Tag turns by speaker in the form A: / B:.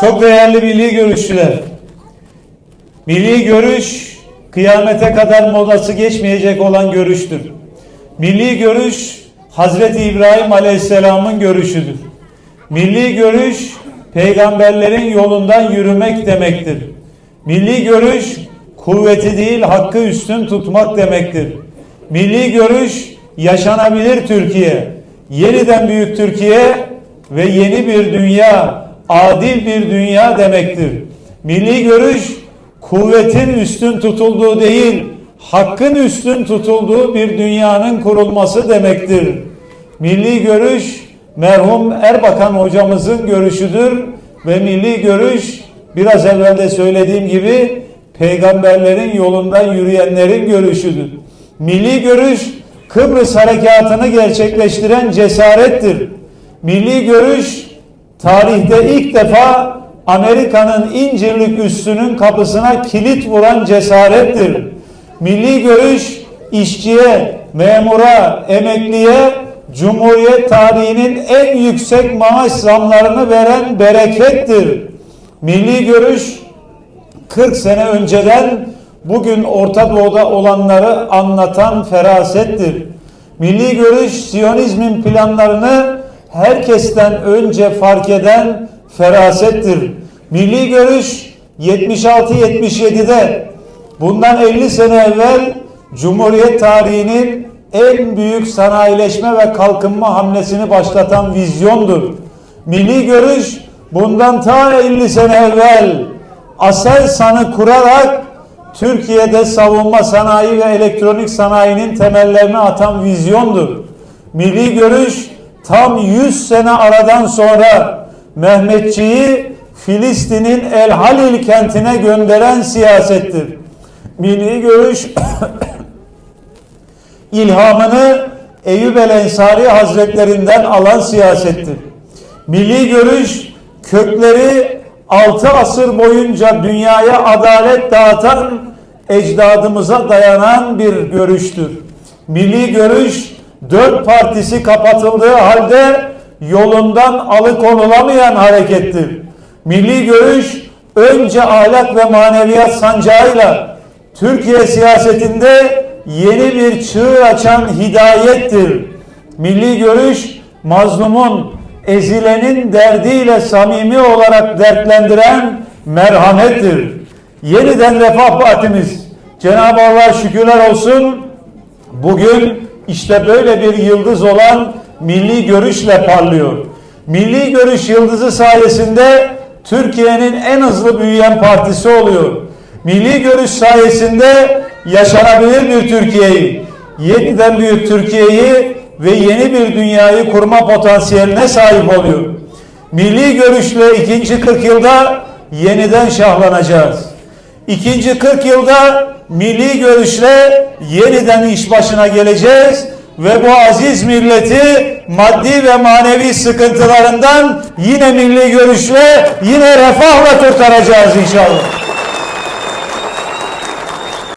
A: Çok değerli milli görüşçüler. Milli görüş kıyamete kadar modası geçmeyecek olan görüştür. Milli görüş Hazreti İbrahim Aleyhisselam'ın görüşüdür. Milli görüş peygamberlerin yolundan yürümek demektir. Milli görüş kuvveti değil hakkı üstün tutmak demektir. Milli görüş yaşanabilir Türkiye, yeniden büyük Türkiye ve yeni bir dünya, adil bir dünya demektir. Milli görüş kuvvetin üstün tutulduğu değil, hakkın üstün tutulduğu bir dünyanın kurulması demektir. Milli görüş merhum Erbakan hocamızın görüşüdür ve milli görüş biraz evvel de söylediğim gibi peygamberlerin yolundan yürüyenlerin görüşüdür. Milli görüş Kıbrıs harekatını gerçekleştiren cesarettir. Milli görüş tarihte ilk defa Amerika'nın İncirlik üssünün kapısına kilit vuran cesarettir. Milli görüş işçiye, memura, emekliye Cumhuriyet tarihinin en yüksek maaş zamlarını veren berekettir. Milli görüş 40 sene önceden bugün Orta Doğu'da olanları anlatan ferasettir. Milli görüş Siyonizmin planlarını herkesten önce fark eden ferasettir. Milli görüş 76-77'de bundan 50 sene evvel Cumhuriyet tarihinin en büyük sanayileşme ve kalkınma hamlesini başlatan vizyondur. Milli görüş bundan ta 50 sene evvel Aselsan'ı kurarak Türkiye'de savunma sanayi ve elektronik sanayinin temellerini atan vizyondur. Milli görüş tam 100 sene aradan sonra Mehmetçiği Filistin'in El Halil kentine gönderen siyasettir. Milli görüş ilhamını Eyüp el Ensari Hazretlerinden alan siyasettir. Milli görüş kökleri altı asır boyunca dünyaya adalet dağıtan ecdadımıza dayanan bir görüştür. Milli görüş dört partisi kapatıldığı halde yolundan alıkonulamayan harekettir. Milli görüş önce ahlak ve maneviyat sancağıyla Türkiye siyasetinde yeni bir çığır açan hidayettir. Milli görüş mazlumun, ezilenin derdiyle samimi olarak dertlendiren merhamettir. Yeniden Refah Partimiz Cenab-ı Allah şükürler olsun bugün işte böyle bir yıldız olan milli görüşle parlıyor. Milli görüş yıldızı sayesinde Türkiye'nin en hızlı büyüyen partisi oluyor. Milli görüş sayesinde yaşanabilir bir Türkiye'yi, yeniden büyük Türkiye'yi ve yeni bir dünyayı kurma potansiyeline sahip oluyor. Milli görüşle ikinci 40 yılda yeniden şahlanacağız. İkinci 40 yılda milli görüşle yeniden iş başına geleceğiz ve bu aziz milleti maddi ve manevi sıkıntılarından yine milli görüşle yine refahla kurtaracağız inşallah.